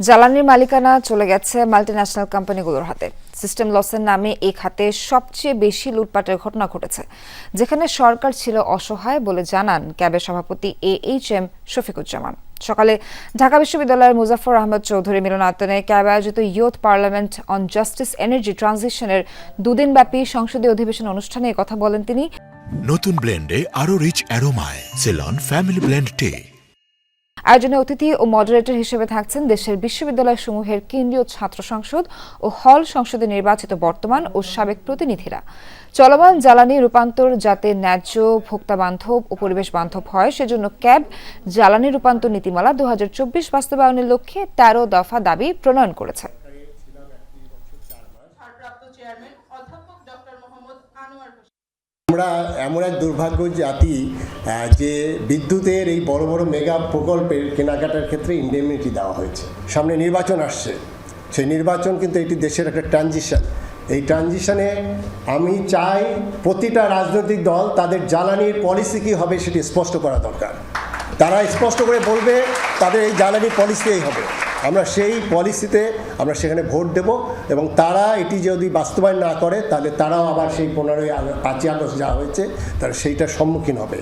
জ্বালানির মালিকানা চলে গেছে মাল্টিন্যাশনাল কোম্পানিগুলোর হাতে। সিস্টেম লসের নামে এই খাতে সবচেয়ে বেশি লুটপাটের ঘটনা ঘটেছে, যেখানে সরকার ছিল অসহায় বলে জানান ক্যাবের সভাপতি এ এইচ এম শফিকুজ্জামান। সকালে ঢাকা বিশ্ববিদ্যালয়ের মুজাফর আহমদ চৌধুরী মিলনায়তনে ক্যাব আয়োজিত youth parliament on justice energy ট্রানজিশনের দুদিনব্যাপী সংসদীয় অধিবেশন অনুষ্ঠানে কথা বলেন তিনি। নতুন ব্লেন্ডে আরও রিচ অ্যারোমায় সেলন ফ্যামিলি ব্লেন্ড টে আয়োজনে অতিথি ও মডারেটর হিসেবে থাকছেন দেশের বিশ্ববিদ্যালয় সমূহের কেন্দ্রীয় ছাত্র সংসদ ও হল সংসদে নির্বাচিত বর্তমান ও সাবেক প্রতিনিধিরা। চলমান জ্বালানি রূপান্তর যাতে ন্যায্য ভোক্তা বান্ধব ও পরিবেশ বান্ধব হয়, সেজন্য ক্যাব, জ্বালানি রূপান্তর নীতিমালা দু হাজার চব্বিশ বাস্তবায়নের লক্ষ্যে তেরো দফা দাবি প্রণয়ন করেছে। আমরা এমন এক দুর্ভাগ্য জাতি যে বিদ্যুতের এই বড় বড় মেগা প্রকল্পের কেনাকাটার ক্ষেত্রে ইন্ডেমনিটি দেওয়া হয়েছে। সামনে নির্বাচন আসছে। সেই নির্বাচন কিন্তু এটি দেশের একটা ট্রানজিশন এই ট্রানজিশনে আমি চাই প্রতিটা রাজনৈতিক দল তাদের জ্বালানির পলিসি কী হবে সেটি স্পষ্ট করা দরকার। তারা স্পষ্ট করে বলবে, তাদের এই জ্বালানি পলিসি এই হবে। আমরা সেই পলিসিতে আমরা সেখানে ভোট দেব এবং তারা এটি যদি বাস্তবায়ন না করে, তাহলে তারাও আবার সেই পনেরোই পাঁচই আগস্ট যা হয়েছে, তারা সেইটার সম্মুখীন হবে।